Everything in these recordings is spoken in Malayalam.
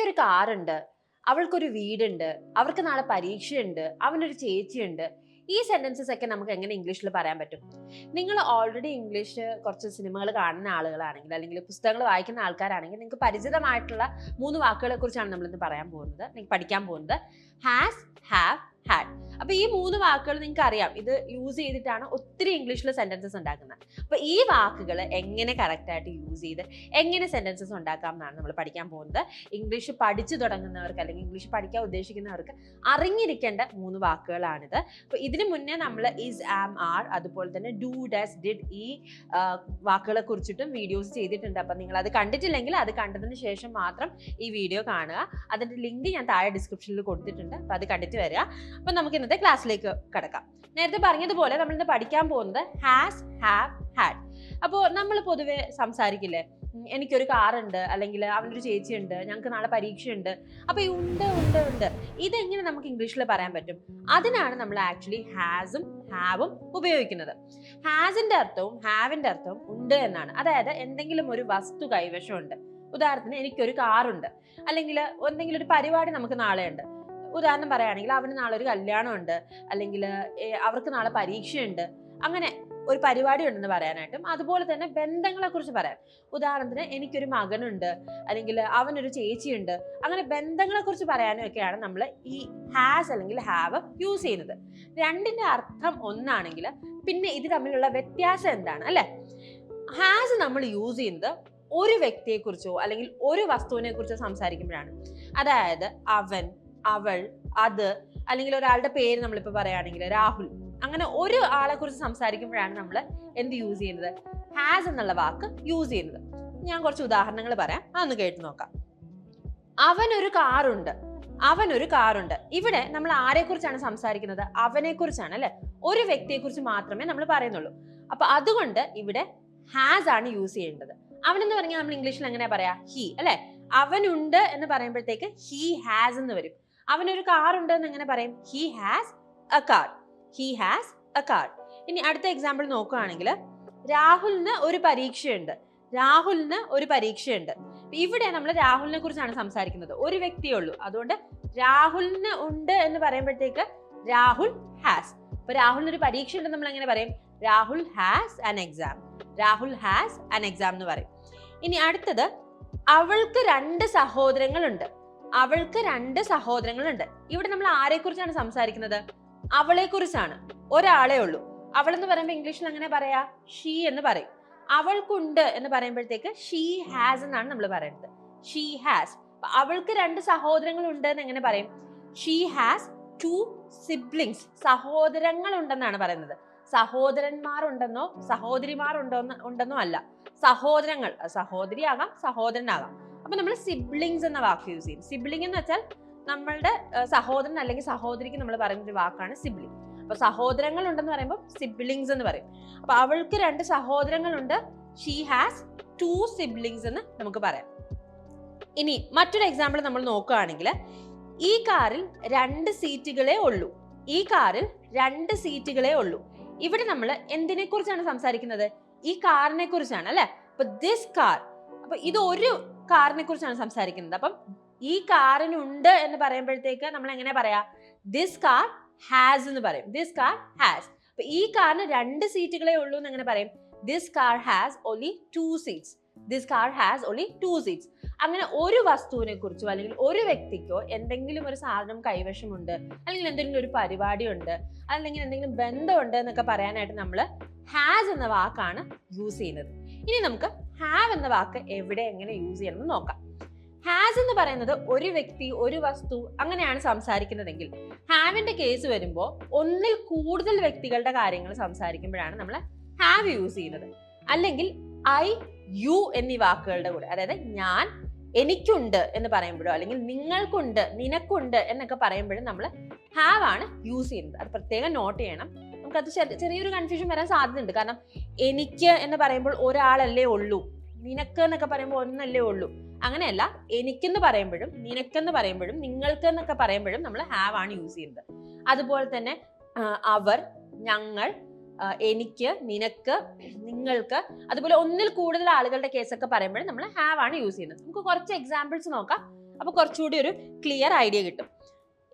എനിക്കൊരു കാറുണ്ട്. അവൾക്കൊരു വീടുണ്ട്. അവർക്ക് നാളെ പരീക്ഷയുണ്ട്. അവനൊരു ചേച്ചിയുണ്ട്. ഈ സെന്റൻസസ് ഒക്കെ നമുക്ക് എങ്ങനെ ഇംഗ്ലീഷിൽ പറയാൻ പറ്റും? നിങ്ങൾ ഓൾറെഡി ഇംഗ്ലീഷ് കുറച്ച് സിനിമകൾ കാണുന്ന ആളുകളാണെങ്കിൽ അല്ലെങ്കിൽ പുസ്തകങ്ങൾ വായിക്കുന്ന ആൾക്കാരാണെങ്കിൽ നിങ്ങൾക്ക് പരിചിതമായിട്ടുള്ള മൂന്ന് വാക്കുകളെ കുറിച്ചാണ് നമ്മൾ ഇന്ന് പറയാൻ പോകുന്നത്. നിങ്ങൾക്ക് പഠിക്കാൻ പോകുന്നത്. ഹാസ് ഹാവ് ഹാഡ് അപ്പൊ ഈ മൂന്ന് വാക്കുകൾ നിങ്ങൾക്ക് അറിയാം ഇത് യൂസ് ചെയ്തിട്ടാണ് ഒത്തിരി ഇംഗ്ലീഷിൽ സെന്റൻസസ് ഉണ്ടാക്കുന്നത്. അപ്പൊ ഈ വാക്കുകൾ എങ്ങനെ കറക്റ്റ് ആയിട്ട് യൂസ് ചെയ്ത് എങ്ങനെ സെന്റൻസസ് ഉണ്ടാക്കാം എന്നാണ് നമ്മൾ പഠിക്കാൻ പോകുന്നത്. ഇംഗ്ലീഷ് പഠിച്ചു തുടങ്ങുന്നവർക്ക് അല്ലെങ്കിൽ ഇംഗ്ലീഷ് പഠിക്കാൻ ഉദ്ദേശിക്കുന്നവർക്ക് അറിഞ്ഞിരിക്കേണ്ട മൂന്ന് വാക്കുകളാണിത്. അപ്പൊ ഇതിനു മുന്നേ നമ്മൾ ഇസ് ആം ആർ അതുപോലെ തന്നെ ഡു ഡസ് ഡിഡ് ഈ വാക്കുകളെ കുറിച്ചിട്ടും വീഡിയോസ് ചെയ്തിട്ടുണ്ട്. അപ്പൊ നിങ്ങൾ അത് കണ്ടിട്ടില്ലെങ്കിൽ അത് കണ്ടതിന് ശേഷം മാത്രം ഈ വീഡിയോ കാണുക. അതിന്റെ ലിങ്ക് ഞാൻ താഴെ ഡിസ്ക്രിപ്ഷനിൽ കൊടുത്തിട്ടുണ്ട്. അപ്പൊ അത് കണ്ടിട്ട് വരിക. അപ്പം നമുക്ക് ഇന്നത്തെ ക്ലാസ്സിലേക്ക് കിടക്കാം. നേരത്തെ പറഞ്ഞതുപോലെ നമ്മൾ ഇന്ന് പഠിക്കാൻ പോകുന്നത് ഹാസ് ഹാവ് ഹാഡ് അപ്പോൾ നമ്മൾ പൊതുവെ സംസാരിക്കില്ലേ? എനിക്കൊരു കാറുണ്ട് അല്ലെങ്കിൽ അവനൊരു ചേച്ചിയുണ്ട് ഞങ്ങൾക്ക് നാളെ പരീക്ഷയുണ്ട്. അപ്പോൾ ഈ ഉണ്ട് ഉണ്ട് ഉണ്ട്. ഇതെങ്ങനെ നമുക്ക് ഇംഗ്ലീഷിൽ പറയാൻ പറ്റും? അതിനാണ് നമ്മൾ ആക്ച്വലി ഹാസും ഹാവും ഉപയോഗിക്കുന്നത്. ഹാസിന്റെ അർത്ഥവും ഹാവിന്റെ അർത്ഥവും ഉണ്ട് എന്നാണ്. അതായത് എന്തെങ്കിലും ഒരു വസ്തു കൈവശമുണ്ട്. ഉദാഹരണത്തിന് എനിക്കൊരു കാറുണ്ട് അല്ലെങ്കിൽ എന്തെങ്കിലും ഒരു പരിപാടി നമുക്ക് നാളെ ഉണ്ട്. ഉദാഹരണം പറയുകയാണെങ്കിൽ അവന് നാളെ ഒരു കല്യാണമുണ്ട്. അല്ലെങ്കിൽ അവർക്ക് നാളെ പരീക്ഷയുണ്ട്. അങ്ങനെ ഒരു പരിപാടി ഉണ്ടെന്ന് പറയാനായിട്ടും അതുപോലെ തന്നെ ബന്ധങ്ങളെ കുറിച്ച് പറയാം. ഉദാഹരണത്തിന് എനിക്കൊരു മകനുണ്ട്. അല്ലെങ്കിൽ അവനൊരു ചേച്ചിയുണ്ട്. അങ്ങനെ ബന്ധങ്ങളെ കുറിച്ച് പറയാനും ഒക്കെയാണ് നമ്മൾ ഈ ഹാസ് അല്ലെങ്കിൽ ഹാവ് യൂസ് ചെയ്യുന്നത്. രണ്ടിന്റെ അർത്ഥം ഒന്നാണെങ്കിൽ പിന്നെ ഇത് തമ്മിലുള്ള വ്യത്യാസം എന്താണ്? അല്ലെ? ഹാസ് നമ്മൾ യൂസ് ചെയ്യുന്നത് ഒരു വ്യക്തിയെക്കുറിച്ചോ അല്ലെങ്കിൽ ഒരു വസ്തുവിനെ കുറിച്ചോ സംസാരിക്കുമ്പോഴാണ്. അതായത് അവൻ അവൾ അത് അല്ലെങ്കിൽ ഒരാളുടെ പേര് നമ്മളിപ്പോൾ പറയുകയാണെങ്കിൽ രാഹുൽ അങ്ങനെ ഒരു ആളെ കുറിച്ച് സംസാരിക്കുമ്പോഴാണ് നമ്മൾ എന്ത് യൂസ് ചെയ്യുന്നത്? ഹാസ് എന്നുള്ള വാക്ക് യൂസ് ചെയ്യുന്നത്. ഞാൻ കുറച്ച് ഉദാഹരണങ്ങൾ പറയാം. അതൊന്ന് കേട്ട് നോക്കാം. അവനൊരു കാറുണ്ട് അവനൊരു കാറുണ്ട് ഇവിടെ നമ്മൾ ആരെ കുറിച്ചാണ് സംസാരിക്കുന്നത്? അവനെ കുറിച്ചാണ് അല്ലെ? ഒരു വ്യക്തിയെ കുറിച്ച് മാത്രമേ നമ്മൾ പറയുന്നുള്ളൂ. അപ്പൊ അതുകൊണ്ട് ഇവിടെ ഹാസ് ആണ് യൂസ് ചെയ്യേണ്ടത്. അവൻ എന്ന് പറഞ്ഞാൽ നമ്മൾ ഇംഗ്ലീഷിൽ എങ്ങനെയാ പറയാ? ഹി അല്ലെ? അവനുണ്ട് എന്ന് പറയുമ്പോഴത്തേക്ക് ഹി ഹാസ് എന്ന് വരും. അവനൊരു കാർ ഉണ്ട് എന്ന് എങ്ങനെ പറയും? He has a car he has a car ഇനി അടുത്ത എക്സാമ്പിൾ നോക്കുകയാണെങ്കിൽ രാഹുലിന് ഒരു പരീക്ഷയുണ്ട്. രാഹുലിന് ഒരു പരീക്ഷയുണ്ട്. ഇവിടെ നമ്മൾ രാഹുലിനെ കുറിച്ചാണ് സംസാരിക്കുന്നത്. ഒരു വ്യക്തിയേ ഉള്ളൂ. അതുകൊണ്ട് രാഹുലിന് ഉണ്ട് എന്ന് പറയുമ്പോഴത്തേക്ക് രാഹുൽ ഹാസ് അപ്പൊ രാഹുലിന് ഒരു പരീക്ഷ ഉണ്ടെന്ന് നമ്മൾ എങ്ങനെ പറയും? Rahul has an exam Rahul has an exam എന്ന് പറയും. ഇനി അടുത്തത് അവൾക്ക് രണ്ട് സഹോദരങ്ങളുണ്ട്. അവൾക്ക് രണ്ട് സഹോദരങ്ങളുണ്ട്. ഇവിടെ നമ്മൾ ആരെ കുറിച്ചാണ് സംസാരിക്കുന്നത്? അവളെ കുറിച്ചാണ് ഒരാളെ ഉള്ളൂ. അവൾ എന്ന് പറയുമ്പോൾ ഇംഗ്ലീഷിൽ അങ്ങനെ പറയാ? ഷീ എന്ന് പറയും. അവൾക്കുണ്ട് എന്ന് പറയുമ്പോഴത്തേക്ക് ഷീ ഹാസ് എന്നാണ് നമ്മൾ പറയുന്നത്. ഷീ ഹാസ് അവൾക്ക് രണ്ട് സഹോദരങ്ങൾ ഉണ്ട് എന്ന് എങ്ങനെ പറയും? ഷീ ഹാസ് ടു സിബ്ലിങ്സ് സഹോദരങ്ങൾ ഉണ്ടെന്നാണ് പറയുന്നത്. സഹോദരന്മാർ ഉണ്ടെന്നോ സഹോദരിമാർ ഉണ്ടോ ഉണ്ടെന്നോ അല്ല. സഹോദരങ്ങൾ സഹോദരിയാകാം സഹോദരനാകാം. അപ്പൊ നമ്മൾ സിബ്ലിങ്സ് എന്ന വാക്ക് യൂസ് ചെയ്യും. സിബ്ലിംഗ് എന്ന് വെച്ചാൽ നമ്മളുടെ സഹോദരൻ അല്ലെങ്കിൽ സഹോദരിക്ക് നമ്മൾ പറയുന്ന ഒരു വാക്കാണ് സിബ്ലിംഗ് അപ്പൊ സഹോദരങ്ങൾ ഉണ്ടെന്ന് പറയുമ്പോൾ സിബ്ലിങ്സ് എന്ന് പറയും. അപ്പൊ അവൾക്ക് രണ്ട് സഹോദരങ്ങളുണ്ട് ഷീ ഹാസ് ടു സിബ്ലിങ്സ് എന്ന് നമുക്ക് പറയാം. ഇനി മറ്റൊരു എക്സാമ്പിൾ നമ്മൾ നോക്കുകയാണെങ്കിൽ ഈ കാറിൽ രണ്ട് സീറ്റുകളേ ഉള്ളൂ. ഈ കാറിൽ രണ്ട് സീറ്റുകളേ ഉള്ളൂ. ഇവിടെ നമ്മൾ എന്തിനെ കുറിച്ചാണ് സംസാരിക്കുന്നത്? ഈ കാറിനെ കുറിച്ചാണ് അല്ലെ? അപ്പൊ ദിസ് കാർ അപ്പൊ ഇത് ഒരു കാറിനെ കുറിച്ചാണ് സംസാരിക്കുന്നത്. അപ്പം ഈ കാറിനുണ്ട് എന്ന് പറയുമ്പോഴത്തേക്ക് നമ്മൾ എങ്ങനെ പറയാ? ദിസ് കാർ ഹാസ് എന്ന് പറയും. ദിസ് കാർ ഹാസ് അപ്പൊ ഈ കാറിന് രണ്ട് സീറ്റുകളേ ഉള്ളൂ എന്ന് എങ്ങനെ പറയും? This car has only two seats this car has only two seats അങ്ങനെ ഒരു വസ്തുവിനെ കുറിച്ചോ അല്ലെങ്കിൽ ഒരു വ്യക്തിക്കോ എന്തെങ്കിലും ഒരു സാധനം കൈവശമുണ്ട് അല്ലെങ്കിൽ എന്തെങ്കിലും ഒരു പരിപാടി ഉണ്ട് അല്ലെങ്കിൽ എന്തെങ്കിലും ബന്ധമുണ്ട് എന്നൊക്കെ പറയാനായിട്ട് നമ്മൾ ഹാസ് എന്ന വാക്കാണ് യൂസ് ചെയ്യുന്നത്. ഇനി നമുക്ക് ഹാവ് എന്ന വാക്ക് എവിടെ എങ്ങനെ യൂസ് ചെയ്യണം എന്ന് നോക്കാം. ഹാസ് എന്ന് പറയുന്നത് ഒരു വ്യക്തി ഒരു വസ്തു അങ്ങനെയാണ് സംസാരിക്കുന്നതെങ്കിൽ ഹാവിന്റെ കേസ് വരുമ്പോൾ ഒന്നിൽ കൂടുതൽ വ്യക്തികളുടെ കാര്യങ്ങൾ സംസാരിക്കുമ്പോഴാണ് നമ്മൾ ഹാവ് യൂസ് ചെയ്യുന്നത്. അല്ലെങ്കിൽ ഐ യു എന്നീ വാക്കുകളുടെ കൂടെ അതായത് ഞാൻ എനിക്കുണ്ട് എന്ന് പറയുമ്പോഴോ അല്ലെങ്കിൽ നിങ്ങൾക്കുണ്ട് നിനക്കുണ്ട് എന്നൊക്കെ പറയുമ്പോഴും നമ്മൾ ഹാവ് ആണ് യൂസ് ചെയ്യുന്നത്. അത് പ്രത്യേകം നോട്ട് ചെയ്യണം. നമുക്കത് ചെറി- ചെറിയൊരു കൺഫ്യൂഷൻ വരാൻ സാധ്യതയുണ്ട്. കാരണം എനിക്ക് എന്ന് പറയുമ്പോൾ ഒരാളല്ലേ ഉള്ളൂ. നിനക്ക് എന്നൊക്കെ പറയുമ്പോൾ ഒന്നല്ലേ ഉള്ളൂ. അങ്ങനെയല്ല എനിക്കെന്ന് പറയുമ്പോഴും നിനക്കെന്ന് പറയുമ്പോഴും നിങ്ങൾക്ക് എന്നൊക്കെ പറയുമ്പോഴും നമ്മൾ ഹാവ് ആണ് യൂസ് ചെയ്യുന്നത്. അതുപോലെ തന്നെ അവർ ഞങ്ങൾ എനിക്ക് നിനക്ക് നിങ്ങൾക്ക് അതുപോലെ ഒന്നിൽ കൂടുതൽ ആളുകളുടെ കേസൊക്കെ പറയുമ്പോഴും നമ്മൾ ഹാവ് ആണ് യൂസ് ചെയ്യുന്നത്. നമുക്ക് കുറച്ച് എക്സാമ്പിൾസ് നോക്കാം. അപ്പൊ കുറച്ചുകൂടി ഒരു ക്ലിയർ ഐഡിയ കിട്ടും.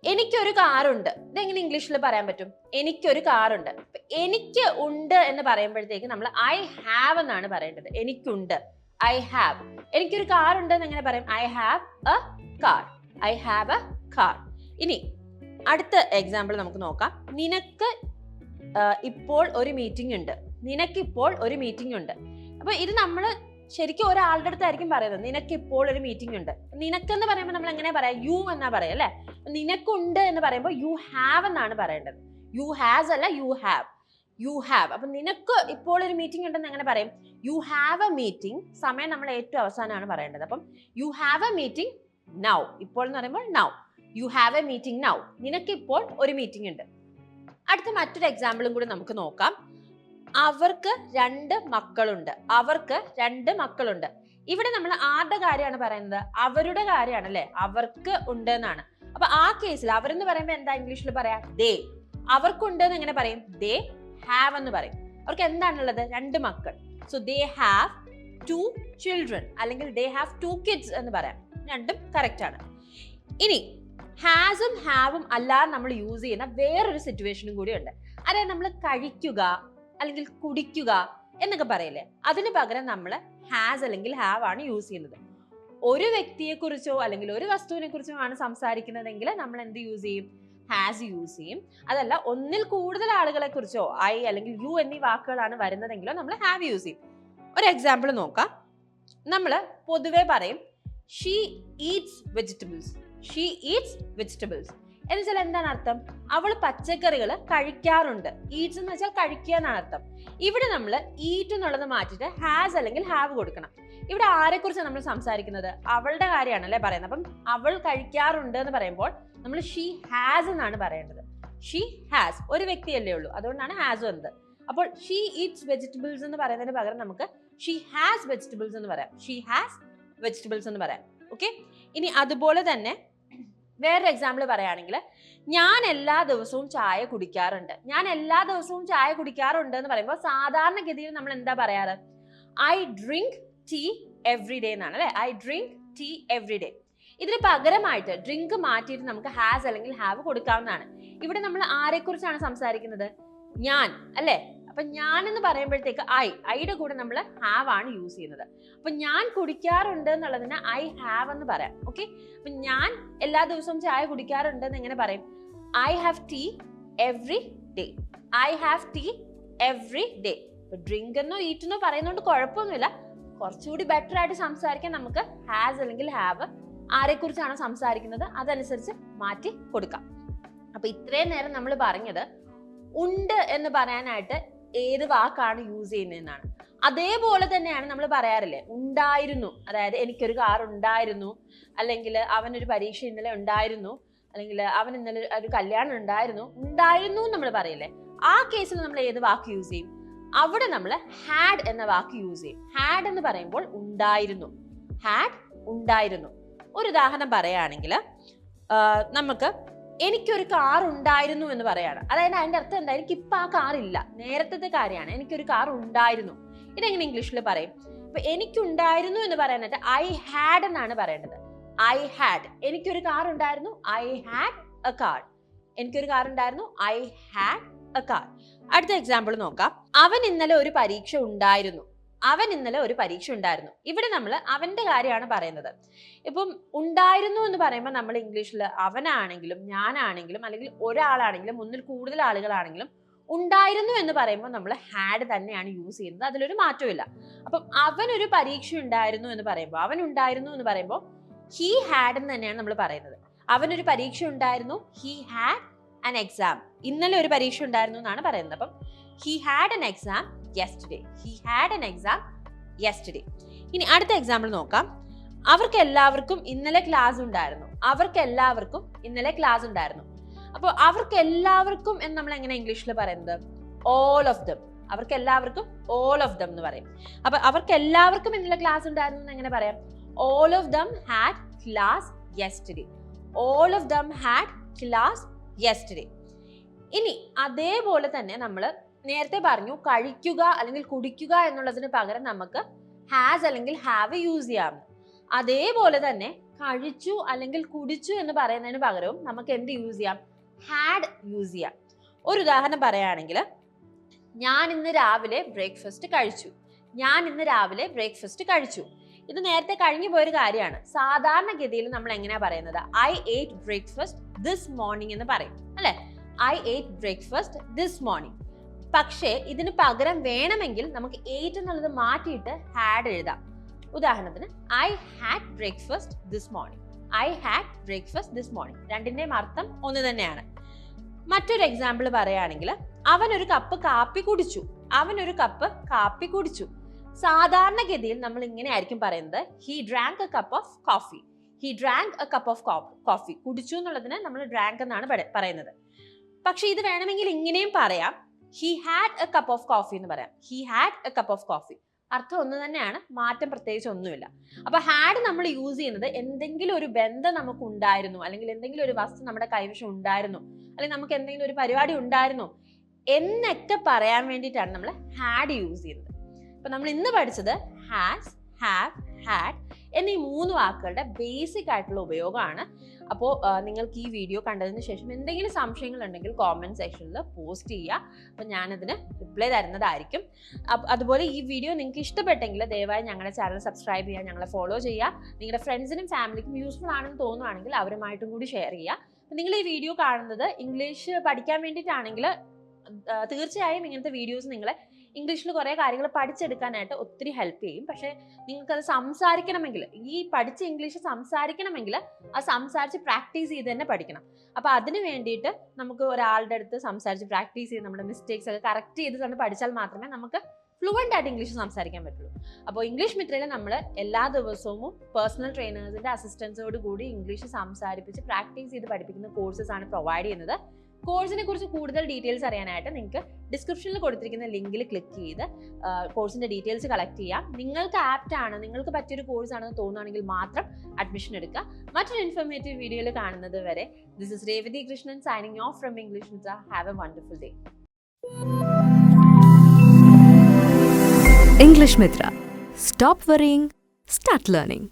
എനിക്കൊരു കാറുണ്ട്. ഇതെങ്ങനെ ഇംഗ്ലീഷിൽ പറയാൻ പറ്റും? എനിക്കൊരു കാറുണ്ട്. എനിക്ക് ഉണ്ട് എന്ന് പറയുമ്പോഴത്തേക്ക് നമ്മൾ ഐ ഹാവ് എന്നാണ് പറയേണ്ടത്. എനിക്കുണ്ട്. ഐ ഹാവ് എനിക്കൊരു കാർ ഉണ്ട് എന്ന് എങ്ങനെ പറയും? I have a car I have a car ഇനി അടുത്ത എക്സാമ്പിൾ നമുക്ക് നോക്കാം. നിനക്ക് ഇപ്പോൾ ഒരു മീറ്റിംഗ് ഉണ്ട്. നിനക്കിപ്പോൾ ഒരു മീറ്റിംഗ് ഉണ്ട്. അപ്പൊ ഇത് നമ്മൾ ശരിക്കും ഒരാളുടെ അടുത്തായിരിക്കും പറയുന്നത്. നിനക്ക് ഇപ്പോൾ ഒരു മീറ്റിംഗ് ഉണ്ട്. നിനക്കെന്ന് പറയുമ്പോൾ നമ്മൾ എങ്ങനെ പറയാം? യു എന്നാ പറയാം അല്ലെ? നിനക്കുണ്ട് എന്ന് പറയുമ്പോൾ യു ഹാവ് എന്നാണ് പറയേണ്ടത്. യു ഹാസ് അല്ല യു ഹാവ് യു ഹാവ് അപ്പം നിനക്ക് ഇപ്പോൾ ഒരു മീറ്റിംഗ് ഉണ്ടെന്ന് എങ്ങനെ പറയും? യു ഹാവ് എ മീറ്റിംഗ് സമയം നമ്മൾ ഏറ്റവും അവസാനമാണ് പറയേണ്ടത്. അപ്പം you have a meeting now ഇപ്പോൾ എന്ന് പറയുമ്പോൾ now you have a meeting now നിനക്കിപ്പോൾ ഒരു മീറ്റിംഗ് ഉണ്ട്. അടുത്ത മറ്റൊരു എക്സാമ്പിളും കൂടി നമുക്ക് നോക്കാം. അവർക്ക് രണ്ട് മക്കളുണ്ട്. അവർക്ക് രണ്ട് മക്കളുണ്ട്. ഇവിടെ നമ്മൾ ആരുടെ കാര്യമാണ് പറയുന്നത്? അവരുടെ കാര്യമാണ് അല്ലെ? അവർക്ക് ഉണ്ട് എന്നാണ്. അപ്പൊ ആ കേസിൽ അവരെന്ന് പറയുമ്പോൾ എന്താ ഇംഗ്ലീഷിൽ പറയാ? ദേ അവർക്കുണ്ട് എന്ന് എങ്ങനെ പറയും? ദേ ഹാവ് എന്ന് പറയും. അവർക്ക് എന്താണുള്ളത്? രണ്ട് മക്കൾ. So they have two children അല്ലെങ്കിൽ ദേ ഹാവ് ടു കിഡ്സ് എന്ന് പറയാം. രണ്ടും കറക്റ്റ് ആണ്. ഇനി ഹാസും ഹാവും അല്ലാതെ നമ്മൾ യൂസ് ചെയ്യുന്ന വേറൊരു സിറ്റുവേഷനും കൂടി ഉണ്ട്. അതായത് നമ്മൾ കഴിക്കുക അല്ലെങ്കിൽ കുടിക്കുക എന്നൊക്കെ പറയില്ലേ? അതിന് പകരം നമ്മൾ ഹാസ് അല്ലെങ്കിൽ ഹാവ് ആണ് യൂസ് ചെയ്യുന്നത്. ഒരു വ്യക്തിയെ കുറിച്ചോ അല്ലെങ്കിൽ ഒരു വസ്തുവിനെ കുറിച്ചോ ആണ് സംസാരിക്കുന്നതെങ്കിൽ നമ്മൾ എന്ത് യൂസ് ചെയ്യും? ഹാസ് യൂസ് ചെയ്യും. അതല്ല ഒന്നിൽ കൂടുതൽ ആളുകളെ കുറിച്ചോ ഐ അല്ലെങ്കിൽ യു എന്നീ വാക്കുകളാണ് വരുന്നതെങ്കിലോ നമ്മൾ ഹാവ് യൂസ് ചെയ്യും. ഒരു എക്സാമ്പിൾ നോക്കാം. നമ്മൾ പൊതുവെ പറയും she eats vegetables she eats vegetables എന്ന് വെച്ചാൽ എന്താണ് അർത്ഥം? അവൾ പച്ചക്കറികൾ കഴിക്കാറുണ്ട്. ഈറ്റ്സ് എന്ന് വെച്ചാൽ കഴിക്കുക എന്നാണ് അർത്ഥം. ഇവിടെ നമ്മൾ ഈറ്റ് എന്നുള്ളത് മാറ്റിയിട്ട് ഹാസ് അല്ലെങ്കിൽ ഹാവ് കൊടുക്കണം. ഇവിടെ ആരെക്കുറിച്ചാണ് നമ്മൾ സംസാരിക്കുന്നത്? അവളുടെ കാര്യമാണ് അല്ലേ പറയുന്നത്. അപ്പം അവൾ കഴിക്കാറുണ്ട് എന്ന് പറയുമ്പോൾ നമ്മൾ ഷീ ഹാസ് എന്നാണ് പറയേണ്ടത്. ഷീ ഹാസ് ഒരു വ്യക്തിയല്ലേ ഉള്ളൂ. അതുകൊണ്ടാണ് ഹാസ് വന്നത്. അപ്പോൾ ഷീ ഈറ്റ്സ് വെജിറ്റബിൾസ് എന്ന് പറയുന്നതിന് പകരം നമുക്ക് ഷീ ഹാസ് വെജിറ്റബിൾസ് എന്ന് പറയാം. ഷീ ഹാസ് വെജിറ്റബിൾസ് എന്ന് പറയാം. ഓക്കെ ഇനി അതുപോലെ തന്നെ വേറൊരു എക്സാമ്പിൾ പറയുകയാണെങ്കിൽ ഞാൻ എല്ലാ ദിവസവും ചായ കുടിക്കാറുണ്ട്. ഞാൻ എല്ലാ ദിവസവും ചായ കുടിക്കാറുണ്ട് എന്ന് പറയുമ്പോൾ സാധാരണഗതിയിൽ നമ്മൾ എന്താ പറയാറ്? I drink tea every day എന്നാണ് അല്ലെ? I drink tea every day ഇതിന് പകരമായിട്ട് ഡ്രിങ്ക് മാറ്റിയിട്ട് നമുക്ക് ഹാസ് അല്ലെങ്കിൽ ഹാവ് കൊടുക്കാവുന്നതാണ്. ഇവിടെ നമ്മൾ ആരെക്കുറിച്ചാണ് സംസാരിക്കുന്നത്? ഞാൻ അല്ലേ? അപ്പൊ ഞാൻ എന്ന് പറയുമ്പോഴത്തേക്ക് ഐ ഐയുടെ കൂടെ നമ്മൾ ഹാവ് ആണ് യൂസ് ചെയ്യുന്നത്. അപ്പൊ ഞാൻ കുടിക്കാറുണ്ട് എന്നുള്ളതിന് ഐ ഹാവ് എന്ന് പറയാം. ഓക്കെ അപ്പൊ ഞാൻ എല്ലാ ദിവസവും ചായ കുടിക്കാറുണ്ട് എന്ന് എങ്ങനെ പറയും I have tea every day I have tea every day drink എന്നോ ഈറ്റ് എന്നോ പറയുന്നതുകൊണ്ട് കുഴപ്പമൊന്നുമില്ല കുറച്ചുകൂടി ബെറ്റർ ആയിട്ട് സംസാരിക്കാൻ നമുക്ക് ഹാസ് അല്ലെങ്കിൽ ഹാവ് ആരെക്കുറിച്ചാണ് സംസാരിക്കുന്നത് അതനുസരിച്ച് മാറ്റി കൊടുക്കാം. അപ്പൊ ഇത്രയും നേരം നമ്മൾ പറഞ്ഞത് ഉണ്ട് എന്ന് പറയാനായിട്ട് ഏത് വാക്കാണ് യൂസ് ചെയ്യുന്നതെന്നാണ്. അതേപോലെ തന്നെയാണ് നമ്മൾ പറയാറില്ലേ ഉണ്ടായിരുന്നു. അതായത് എനിക്കൊരു കാർ ഉണ്ടായിരുന്നു അല്ലെങ്കിൽ അവനൊരു പരീക്ഷ ഇന്നലെ ഉണ്ടായിരുന്നു അല്ലെങ്കിൽ അവൻ ഇന്നലെ ഒരു കല്യാണം ഉണ്ടായിരുന്നു ഉണ്ടായിരുന്നു നമ്മൾ പറയില്ലേ. ആ കേസിൽ നമ്മൾ ഏത് വാക്ക് യൂസ് ചെയ്യും? അവിടെ നമ്മൾ ഹാഡ് എന്ന വാക്ക് യൂസ് ചെയ്യും. ഹാഡ് എന്ന് പറയുമ്പോൾ ഉണ്ടായിരുന്നു. ഹാഡ് ഉണ്ടായിരുന്നു. ഒരു ഉദാഹരണം പറയുകയാണെങ്കിൽ നമുക്ക് എനിക്കൊരു കാർ ഉണ്ടായിരുന്നു എന്ന് പറയാണ്. അതായത് അതിന്റെ അർത്ഥം എന്താ? എനിക്ക് ഇപ്പൊ ആ കാർ ഇല്ല. നേരത്തെ കാര്യമാണ്. എനിക്കൊരു കാർ ഉണ്ടായിരുന്നു. ഇതെങ്ങനെ ഇംഗ്ലീഷിൽ പറയും? അപ്പൊ എനിക്കുണ്ടായിരുന്നു എന്ന് പറയാനായിട്ട് ഐ ഹാഡ് എന്നാണ് പറയേണ്ടത്. ഐ ഹാഡ് എനിക്കൊരു കാർ ഉണ്ടായിരുന്നു. ഐ ഹാഡ് എ കാർ എനിക്കൊരു കാർ ഉണ്ടായിരുന്നു. ഐ ഹാഡ് എ കാർ അടുത്ത എക്സാമ്പിൾ നോക്കാം. അവൻ ഇന്നലെ ഒരു പരീക്ഷ ഉണ്ടായിരുന്നു. അവൻ ഇന്നലെ ഒരു പരീക്ഷ ഉണ്ടായിരുന്നു. ഇവിടെ നമ്മൾ അവന്റെ കാര്യമാണ് പറയുന്നത്. ഇപ്പം ഉണ്ടായിരുന്നു എന്ന് പറയുമ്പോൾ നമ്മൾ ഇംഗ്ലീഷിൽ അവനാണെങ്കിലും ഞാനാണെങ്കിലും അല്ലെങ്കിൽ ഒരാളാണെങ്കിലും ഒന്നിൽ കൂടുതൽ ആളുകളാണെങ്കിലും ഉണ്ടായിരുന്നു എന്ന് പറയുമ്പോൾ നമ്മൾ ഹാഡ് തന്നെയാണ് യൂസ് ചെയ്യുന്നത്. അതിലൊരു മാറ്റമില്ല അപ്പം അവനൊരു പരീക്ഷ ഉണ്ടായിരുന്നു എന്ന് പറയുമ്പോൾ അവൻ ഉണ്ടായിരുന്നു എന്ന് പറയുമ്പോൾ ഹീ ഹാഡ് എന്ന് തന്നെയാണ് നമ്മൾ പറയുന്നത്. അവനൊരു പരീക്ഷ ഉണ്ടായിരുന്നു. ഹീ ഹാഡ് ആൻ എക്സാം ഇന്നലെ ഒരു പരീക്ഷ ഉണ്ടായിരുന്നു എന്നാണ് പറയുന്നത്. അപ്പം he had an exam yesterday he had an exam yesterday ഇനി അടുത്ത എക്സാമ്പിൾ നോക്കാം. അവർക്ക് എല്ലാവർക്കും ഇന്നലെ ക്ലാസ് ഉണ്ടായിരുന്നു. അവർക്ക് എല്ലാവർക്കും ഇന്നലെ ക്ലാസ് ഉണ്ടായിരുന്നു. അപ്പോൾ അവർക്ക് എല്ലാവർക്കും എന്ന് നമ്മൾ എങ്ങനെ ഇംഗ്ലീഷിൽ പറയുന്നത്? ഓൾ ഓഫ് ദം അവർക്ക് എല്ലാവർക്കും ഓൾ ഓഫ് ദം എന്ന് പറയും. അപ്പൊ അവർക്ക് എല്ലാവർക്കും ഇന്നലെ ക്ലാസ് ഉണ്ടായിരുന്നു എന്ന് എങ്ങനെ പറയാം? All of them had class yesterday all of them had class yesterday ഇനി അതേപോലെ തന്നെ നമ്മൾ നേരത്തെ പറഞ്ഞു കഴിക്കുക അല്ലെങ്കിൽ കുടിക്കുക എന്നുള്ളതിന് പകരം നമുക്ക് ഹാസ് അല്ലെങ്കിൽ ഹാവ് യൂസ് ചെയ്യാം. അതേപോലെ തന്നെ കഴിച്ചു അല്ലെങ്കിൽ കുടിച്ചു എന്ന് പറയുന്നതിന് പകരവും നമുക്ക് എന്ത് യൂസ് ചെയ്യാം? ഹാഡ് യൂസ് ചെയ്യാം. ഒരു ഉദാഹരണം പറയുകയാണെങ്കിൽ ഞാൻ ഇന്ന് രാവിലെ ബ്രേക്ക്ഫാസ്റ്റ് കഴിച്ചു. ഞാൻ ഇന്ന് രാവിലെ ബ്രേക്ക്ഫാസ്റ്റ് കഴിച്ചു. ഇത് നേരത്തെ കഴിഞ്ഞു പോയൊരു കാര്യമാണ്. സാധാരണഗതിയിൽ നമ്മൾ എങ്ങനെയാ പറയുന്നത്? I ate breakfast this morning എന്ന് പറയും. അല്ലെ? I ate breakfast this morning പക്ഷേ ഇതിന് പകരം വേണമെങ്കിൽ നമുക്ക് എയ്റ്റ് എന്നുള്ളത് മാറ്റിയിട്ട് ഹാഡ് എഴുതാം. ഉദാഹരണത്തിന് I had breakfast this morning I had breakfast this morning രണ്ടിന്റെയും അർത്ഥം ഒന്ന് തന്നെയാണ്. മറ്റൊരു എക്സാമ്പിൾ പറയുകയാണെങ്കിൽ അവൻ ഒരു കപ്പ് കാപ്പി കുടിച്ചു. അവൻ ഒരു കപ്പ് കാപ്പി കുടിച്ചു. സാധാരണഗതിയിൽ നമ്മൾ ഇങ്ങനെ ആയിരിക്കും പറയുന്നത് he drank a cup of coffee he drank a cup of coffee കുടിച്ചു എന്നുള്ളതിന് നമ്മൾ ഡ്രാങ്ക് എന്നാണ് പറയുന്നത്. പക്ഷെ ഇത് വേണമെങ്കിൽ ഇങ്ങനെയും പറയാം. He had a cup of coffee എന്ന് പറയാം. He had a cup of coffee അർത്ഥം ഒന്ന് തന്നെയാണ്. മാറ്റം പ്രത്യേകിച്ച് ഒന്നുമില്ല. അപ്പൊ ഹാഡ് നമ്മൾ യൂസ് ചെയ്യുന്നത് എന്തെങ്കിലും ഒരു ബന്ധം നമുക്ക് ഉണ്ടായിരുന്നു. അല്ലെങ്കിൽ എന്തെങ്കിലും ഒരു വസ്തു നമ്മുടെ കൈവശം ഉണ്ടായിരുന്നു. അല്ലെങ്കിൽ നമുക്ക് എന്തെങ്കിലും ഒരു പരിപാടി ഉണ്ടായിരുന്നു എന്നൊക്കെ പറയാൻ വേണ്ടിയിട്ടാണ് നമ്മൾ ഹാഡ് യൂസ് ചെയ്യുന്നത്. അപ്പൊ നമ്മൾ ഇന്ന് പഠിച്ചത് ഹാസ് ഹാവ് ഹാഡ് എന്നീ മൂന്ന് വാക്കുകളുടെ ബേസിക് ആയിട്ടുള്ള ഉപയോഗമാണ്. അപ്പോൾ നിങ്ങൾക്ക് ഈ വീഡിയോ കണ്ടതിന് ശേഷം എന്തെങ്കിലും സംശയങ്ങൾ ഉണ്ടെങ്കിൽ കോമെന്റ് സെക്ഷനിൽ പോസ്റ്റ് ചെയ്യുക. അപ്പോൾ ഞാനതിന് റിപ്ലൈ തരുന്നതായിരിക്കും. അതുപോലെ ഈ വീഡിയോ നിങ്ങൾക്ക് ഇഷ്ടപ്പെട്ടെങ്കിൽ ദയവായി ഞങ്ങളുടെ ചാനൽ സബ്സ്ക്രൈബ് ചെയ്യുക ഞങ്ങളെ ഫോളോ ചെയ്യുക. നിങ്ങളുടെ ഫ്രണ്ട്സിനും ഫാമിലിക്കും യൂസ്ഫുൾ ആണെന്ന് തോന്നുവാണെങ്കിൽ അവരുമായിട്ടും കൂടി ഷെയർ ചെയ്യുക. നിങ്ങൾ ഈ വീഡിയോ കാണുന്നത് ഇംഗ്ലീഷ് പഠിക്കാൻ വേണ്ടിയിട്ടാണെങ്കിൽ തീർച്ചയായും ഇങ്ങനത്തെ വീഡിയോസ് നിങ്ങളെ ഇംഗ്ലീഷിൽ കുറേ കാര്യങ്ങൾ പഠിച്ചെടുക്കാനായിട്ട് ഒത്തിരി ഹെൽപ്പ് ചെയ്യും. പക്ഷേ നിങ്ങൾക്കത് സംസാരിക്കണമെങ്കിൽ ഈ പഠിച്ച ഇംഗ്ലീഷ് സംസാരിക്കണമെങ്കിൽ അത് സംസാരിച്ച് പ്രാക്ടീസ് ചെയ്ത് തന്നെ പഠിക്കണം. അപ്പോൾ അതിന് വേണ്ടിയിട്ട് നമുക്ക് ഒരാളുടെ അടുത്ത് സംസാരിച്ച് പ്രാക്ടീസ് ചെയ്ത് നമ്മുടെ മിസ്റ്റേക്സ് ഒക്കെ കറക്റ്റ് ചെയ്ത് തന്നെ പഠിച്ചാൽ മാത്രമേ നമുക്ക് ഫ്ലുവന്റ് ആയിട്ട് ഇംഗ്ലീഷ് സംസാരിക്കാൻ പറ്റുള്ളൂ. അപ്പോൾ ഇംഗ്ലീഷ് മിത്രയിൽ നമ്മൾ എല്ലാ ദിവസവും പേഴ്സണൽ ട്രെയിനേഴ്സിന്റെ അസിസ്റ്റൻസോട് കൂടി ഇംഗ്ലീഷ് സംസാരിപ്പിച്ച് പ്രാക്ടീസ് ചെയ്ത് പഠിപ്പിക്കുന്ന കോഴ്സസ് ആണ് പ്രൊവൈഡ് ചെയ്യുന്നത്. കോഴ്സിനെ കുറിച്ച് കൂടുതൽ ഡീറ്റെയിൽസ് അറിയാനായിട്ട് നിങ്ങൾക്ക് ഡിസ്ക്രിപ്ഷനിൽ കൊടുത്തിരിക്കുന്ന ലിങ്കിൽ ക്ലിക്ക് ചെയ്ത് കോഴ്സിന്റെ ഡീറ്റെയിൽസ് കളക്ട് ചെയ്യാം നിങ്ങൾക്ക് ആപ്റ്റ് ആണ് നിങ്ങൾക്ക് പറ്റിയൊരു കോഴ്സ് ആണെന്ന് തോന്നുകയാണെങ്കിൽ മാത്രം അഡ്മിഷൻ എടുക്കുക മറ്റൊരു ഇൻഫോർമേറ്റീവ് വീഡിയോയിൽ കാണുന്നത് വരെ this is Revathi Krishnan signing off from English have a wonderful day English Mitra. Stop worrying, start learning.